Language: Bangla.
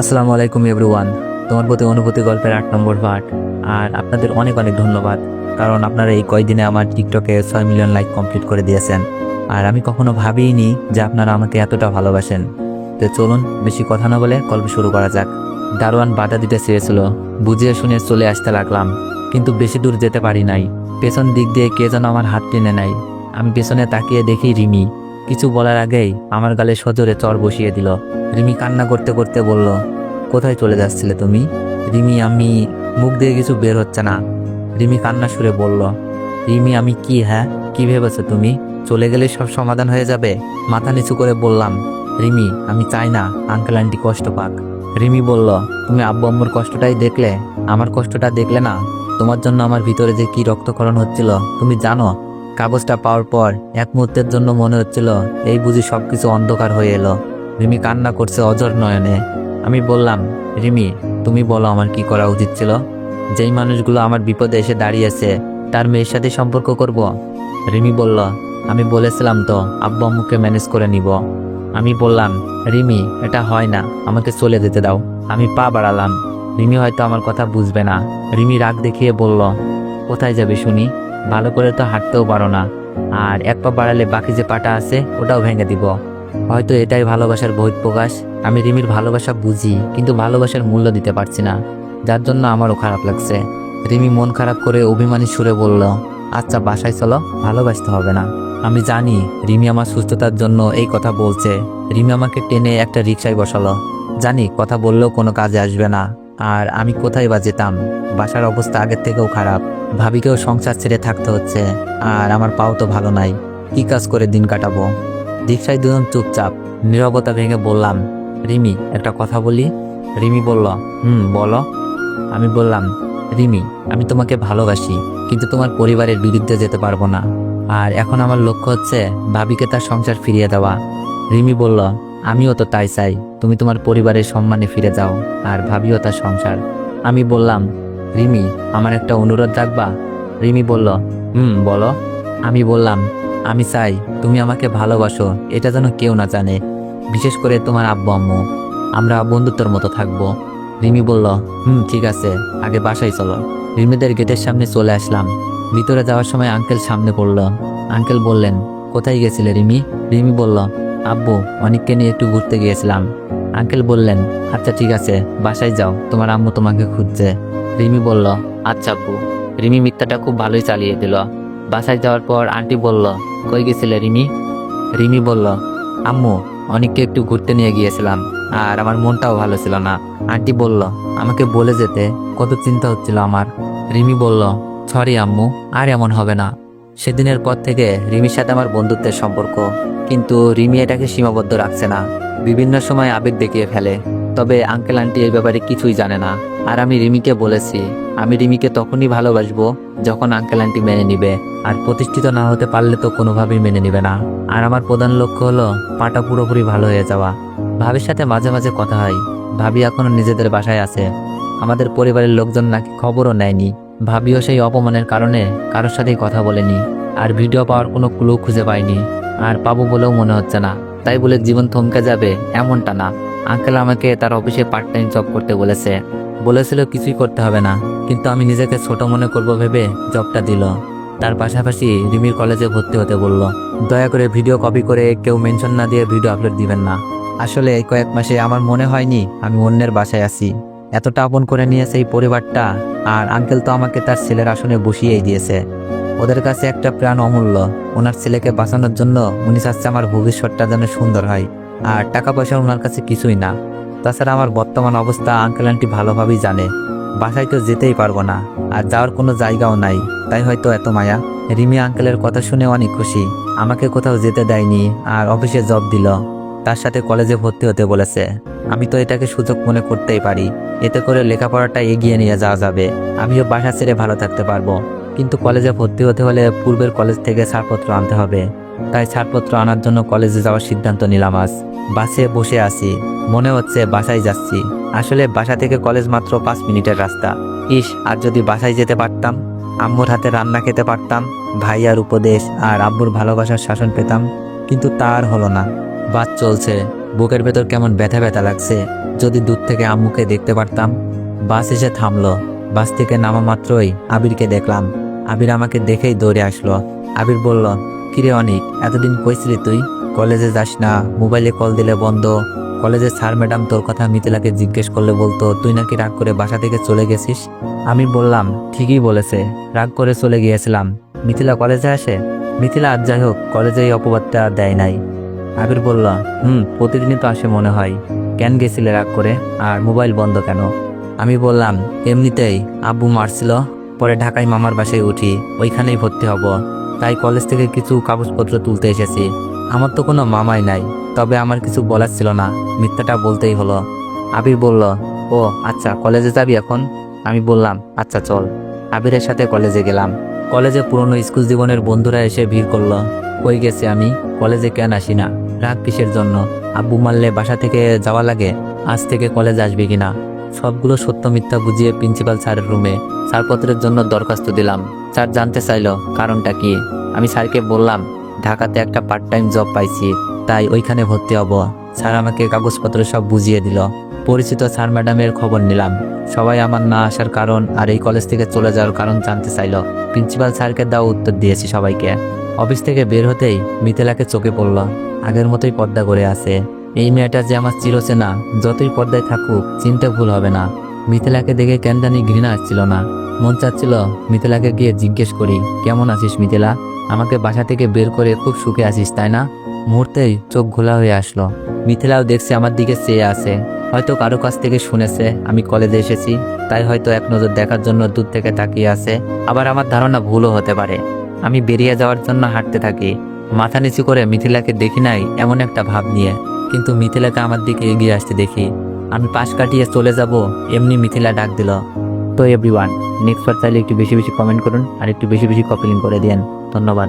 আসসালামু আলাইকুম এভরিওয়ান। তোমার প্রতি অনুভূতি গল্পের আট নম্বর পার্ট আর আপনাদের অনেক অনেক ধন্যবাদ, কারণ আপনারা এই কয়দিনে আমার টিকটকে ছয় মিলিয়ন লাইক কমপ্লিট করে দিয়েছেন। আর আমি কখনো ভাবিনি যে আপনারা আমাকে এতটা ভালোবাসেন। তো চলুন, বেশি কথা না বলে গল্প শুরু করা যাক। দারোয়ান বাধা দিতে চেয়েছিল, বুঝিয়ে শুনে চলে আসতে লাগলাম। কিন্তু বেশি দূর যেতে পারি নাই। পেছন দিক দিয়ে কে যেন আমার হাত টেনে নেয়। আমি পেছনে তাকিয়ে দেখি রিমি। কিছু বলার আগেই আমার গালে সজোরে চর বসিয়ে দিল। রিমি কান্না করতে করতে বলল, কোথায় চলে যাচ্ছিলে তুমি? রিমি, আমি মুখ দিয়ে কিছু বের হচ্ছে না। রিমি কান্না সুরে বলল, রিমি, আমি কি হ্যাঁ? কি ভেবেছো তুমি? চলে গেলে সব সমাধান হয়ে যাবে? মাথা নিচু করে বললাম, রিমি, আমি চাই না আঙ্কেল আন্টি কষ্ট পাক। রিমি বলল, তুমি আব্বু আম্মুর কষ্টটাই দেখলে? আমার কষ্টটা দেখলে না? তোমার জন্য আমার ভিতরে যে কি রক্তক্ষরণ হচ্ছিল, তুমি জানো? কাগজটা পাওয়ার পর এক মুহূর্তের জন্য মনে হচ্ছিল, এই বুঝি সবকিছু অন্ধকার হয়ে এলো। রিমি কান্না করছে অজর নয়নে। আমি বললাম, রিমি, তুমি বলো আমার কি করা উচিত ছিল? যেই মানুষগুলো আমার বিপদে এসে দাঁড়িয়েছে তার মেয়ের সাথে সম্পর্ক করব? রিমি বলল, আমি বলেছিলাম তো, আব্বু আম্মুকে ম্যানেজ করে নিব। আমি বললাম, রিমি, এটা হয় না, আমাকে চলে যেতে দাও। আমি পা বাড়ালাম। রিমি হয়তো আমার কথা বুঝবে না। রিমি রাগ দেখিয়ে বলল, কোথায় যাবে শুনি? ভালো করে তো হাঁটতেও পারো না। আর এক পা বাড়ালে বাকি যে পাটা আছে, ওটাও ভেঙে দিব। হয়তো এটাই ভালোবাসার বহিত প্রকাশ আমি রিমির ভালোবাসা বুঝি, কিন্তু ভালোবাসার মূল্য দিতে পারছি না। যার জন্য আমারও খারাপ লাগছে। রিমি মন খারাপ করে অভিমানী সুরে বলল আচ্ছা বাসায় চলো, ভালোবাসতে হবে না। আমি জানি রিমি আমার সুস্থতার জন্য এই কথা বলছে। রিমি আমাকে টেনে একটা রিক্সায় বসালো। জানি কথা বললেও কোনো কাজে আসবে না। আর আমি কোথায় বা যেতাম? বাসার অবস্থা আগের থেকেও খারাপ। ভাবিকেও সংসার ছেড়ে থাকতে হচ্ছে, আর আমার পাও তো ভালো নাই। কি কাজ করে দিন কাটাবো? রিক্সায় দুজন চুপচাপ। নীরবতা ভেঙে বললাম, রিমি, একটা কথা বলি? রিমি বলল, হুম, বলো। আমি বললাম, রিমি, আমি তোমাকে ভালোবাসি, কিন্তু তোমার পরিবারের বিরুদ্ধে যেতে পারব না। আর এখন আমার লক্ষ্য হচ্ছে ভাবিকে তার সংসার ফিরিয়ে দেওয়া। রিমি বলল, আমিও তো তাই চাই, তুমি তোমার পরিবারের সম্মানে ফিরে যাও, আর ভাবিও তার সংসার। আমি বললাম রিমি, আমার একটা অনুরোধ রাখবা। রিমি বলল, হুম, বলো। আমি বললাম, আমি চাই তুমি আমাকে ভালোবাসো, এটা যেন কেউ না জানে, বিশেষ করে তোমার আব্বু, আম্মু। আমরা বন্ধুত্বর মতো থাকব। রিমি বলল, হুম, ঠিক আছে, আগে বাসায় চলো। রিমিদের গেটের সামনে চলে আসলাম। ভিতরে যাওয়ার সময় আঙ্কেল সামনে পড়ল। আঙ্কেল বললেন, কোথায় গেছিলে রিমি? রিমি বলল, আব্বু, অনেককে নিয়ে একটু ঘুরতে গিয়েছিলাম। আঙ্কেল বললেন আচ্ছা ঠিক আছে, বাসায় যাও, তোমার আম্মু তোমাকে খুঁজছে। রিমি বলল আচ্ছা আপু। রিমি মিথ্যাটা খুব ভালোই চালিয়ে দিল। বাসায় যাওয়ার পর আন্টি বলল, কই গেছিলে রিমি? রিমি বলল, আম্মু, অনেককে একটু ঘুরতে নিয়ে গিয়েছিলাম আর আমার মনটাও ভালো ছিল না। আন্টি বলল, আমাকে বলে যেতে কত চিন্তা হচ্ছিল আমার। রিমি বলল, সরি আম্মু, আর এমন হবে না। সেদিনের পর থেকে রিমির সাথে আমার বন্ধুত্বের সম্পর্ক। কিন্তু রিমি এটাকে সীমাবদ্ধ রাখছে না। বিভিন্ন সময় আবেগ দেখিয়ে ফেলে। তবে আঙ্কেল আন্টি এই ব্যাপারে কিছুই জানে না। আর আমি রিমিকে বলেছি, আমি রিমিকে তখনই ভালোবাসবো যখন আঙ্কেল আন্টি মেনে নিবে। আর প্রতিষ্ঠিত না হতে পারলে তো কোনোভাবেই মেনে নিবে না। আর আমার প্রধান লক্ষ্য হলো পাটা পুরোপুরি ভালো হয়ে যাওয়া। ভাবির সাথে মাঝে মাঝে কথা হয়। ভাবি এখনও নিজেদের বাসায় আছে। আমাদের পরিবারের লোকজন নাকি খবরও নেয়নি। ভাবিও সেই অপমানের কারণে কারোর সাথেই কথা বলেনি। আর ভিডিও পাওয়ার কোনো ক্লু খুঁজে পাইনি আর পাবো বলেও মনে হচ্ছে না। তাই বলে জীবন থমকে যাবে এমনটা না। আঙ্কেল আমাকে তার অফিসে পার্ট টাইম জব করতে বলেছে। বলেছিল কিছুই করতে হবে না, কিন্তু আমি নিজেকে ছোট মনে করব ভেবে জবটা দিল। তার পাশাপাশি রিমির কলেজে ভর্তি হতে বলল, দয়া করে ভিডিও কপি করে কেউ মেনশন না দিয়ে ভিডিও আপলোড দিবেন না। আসলে এই কয়েক মাসে আমার মনে হয়নি আমি অন্যের বাসায় আছি। এতটা আপন করে নিয়েছে এই পরিবারটা আর আঙ্কেল তো আমাকে তার ছেলের আসনে বসিয়েই দিয়েছে। ওদের কাছে একটা প্রাণ অমূল্য। ওনার ছেলেকে বাঁচানোর জন্য উনি চাচ্ছে আমার ভবিষ্যৎটা যেন সুন্দর হয়। আর টাকা পয়সা ওনার কাছে কিছুই না। তাছাড়া আমার বর্তমান অবস্থা আঙ্কেল আন্টি ভালোভাবেই জানে। বাসায় তো যেতেই পারব না, আর যাওয়ার কোনো জায়গাও নাই। তাই হয়তো এত মায়া। রিমি আঙ্কেলের কথা শুনে অনেক খুশি। আমাকে কোথাও যেতে দেয়নি আর অফিসে জব দিল। তার সাথে কলেজে ভর্তি হতে বলেছে। আমি তো এটাকে সুযোগ মনে করতেই পারি। এতে করে লেখাপড়াটা এগিয়ে নিয়ে যাওয়া যাবে। আমিও বাসা ছেড়ে ভালো থাকতে পারব। কিন্তু কলেজে ভর্তি হতে হলে পূর্বের কলেজ থেকে ছাড়পত্র আনতে হবে। তাই ছাড়পত্র আনার জন্য কলেজে যাওয়ার সিদ্ধান্ত নিলাম আজ। বাসে বসে আছি। মনে হচ্ছে বাসায় যাচ্ছি। আসলে বাসা থেকে কলেজ মাত্র পাঁচ মিনিটের রাস্তা। ইস, আর যদি বাসায় যেতে পারতাম? আম্মুর হাতে রান্না খেতে পারতাম? ভাইয়ার উপদেশ আর আব্বুর ভালোবাসার শাসন পেতাম? কিন্তু তা আর হলো না। বাস চলছে। বুকের ভেতর কেমন ব্যথা ব্যথা লাগছে। যদি দূর থেকে আম্মুকে দেখতে পারতাম? বাস এসে থামলো। বাস থেকে নামা মাত্রই আবিরকে দেখলাম। আবির আমাকে দেখেই দৌড়ে আসলো। আবির বলল কিরে অনেক, এতদিন কইছিলি তুই? কলেজে যাস না, মোবাইলে কল দিলে বন্ধ। কলেজের স্যার, ম্যাডাম তোর কথা মিথিলাকে জিজ্ঞেস করলে বলতো, তুই নাকি রাগ করে বাসা থেকে চলে গেছিস? আমি বললাম, ঠিকই বলেছে, রাগ করে চলে গিয়েছিলাম। মিথিলা কলেজে আসে? মিথিলা, আজ যাই হোক, কলেজে এই অপবাদটা দেয় নাই। আবির বলল, হুম, প্রতিদিনই তো আসে মনে হয়। কেন গেছিলে রাগ করে? আর মোবাইল বন্ধ কেন? আমি বললাম, এমনিতেই আব্বু মারছিল, পরে ঢাকায় মামার বাসায় উঠি, ওইখানেই ভর্তি হব। তাই কলেজ থেকে কিছু কাগজপত্র তুলতে এসেছি। আমার তো কোনো মামাই নাই, তবে আমার কিছু বলার ছিল না। মিথ্যাটা বলতেই হলো। আবির বলল, ও আচ্ছা কলেজে যাবি এখন? আমি বললাম আচ্ছা চল। আবিরের সাথে কলেজে গেলাম। কলেজে পুরনো স্কুল জীবনের বন্ধুরা এসে ভিড় করল। কই গেছে আমি? কলেজে কেন আসি না? রাগ কিসের জন্য? আব্বু মারলে বাসা থেকে যাওয়া লাগে? আজ থেকে কলেজ আসবি কিনা? সবগুলো সত্য মিথ্যা বুঝিয়ে প্রিন্সিপাল স্যারের রুমে ছাড়পত্রের জন্য দরখাস্ত দিলাম। স্যার জানতে চাইলো, কারণটা কি? আমি স্যারকে বললাম, ঢাকাতে একটা পার্ট টাইম জব পাইছি, তাই ওইখানে ভর্তি হব। স্যার আমাকে কাগজপত্র সব বুঝিয়ে দিল। পরিচিত স্যার ম্যাডামের খবর নিলাম। সবাই আমার না আসার কারণ আর এই কলেজ থেকে চলে যাওয়ার কারণ জানতে চাইলো। প্রিন্সিপাল স্যারকে দাও উত্তর দিয়েছি সবাইকে। অফিস থেকে বের হতেই মিথিলাকে চোখে পড়ল। আগের মতোই পর্দা করে আছে। এই মেয়েটা যে আমার চিরচেনা যতই পর্দায় থাকুক, চিনতে ভুল হবে না। মিথিলাকে দেখে কেন জানি ঘৃণা আসছিল না। মন চাচ্ছিল, মিথিলাকে গিয়ে জিজ্ঞেস করি, কেমন আছিস মিথিলা? আমাকে বাসা থেকে বের করে খুব সুখে আছিস, তাই না? মুহূর্তেই চোখ ঘোলা হয়ে আসলো। মিথিলাও দেখছে আমার দিকে চেয়ে আছে। হয়তো কারও কাছ থেকে শুনেছে, আমি কলেজে এসেছি, তাই হয়তো এক নজর দেখার জন্য দূর থেকে তাকিয়ে আছে। আবার আমার ধারণা ভুলও হতে পারে। আমি বেরিয়ে যাওয়ার জন্য হাঁটতে থাকি। মাথা নিচু করে মিথিলাকে দেখি নাই, এমন একটা ভাব নিয়ে। কিন্তু মিথিলাকে আমার দিকে এগিয়ে আসতে দেখি। আমি পাশ কাটিয়ে চলে যাব, এমনি মিথিলা ডাক দিল। তো এভরিওয়ান নেক্সট বার চাইলে একটু বেশি বেশি কমেন্ট করুন আর একটু বেশি বেশি কপিলিং করে দিন ধন্যবাদ।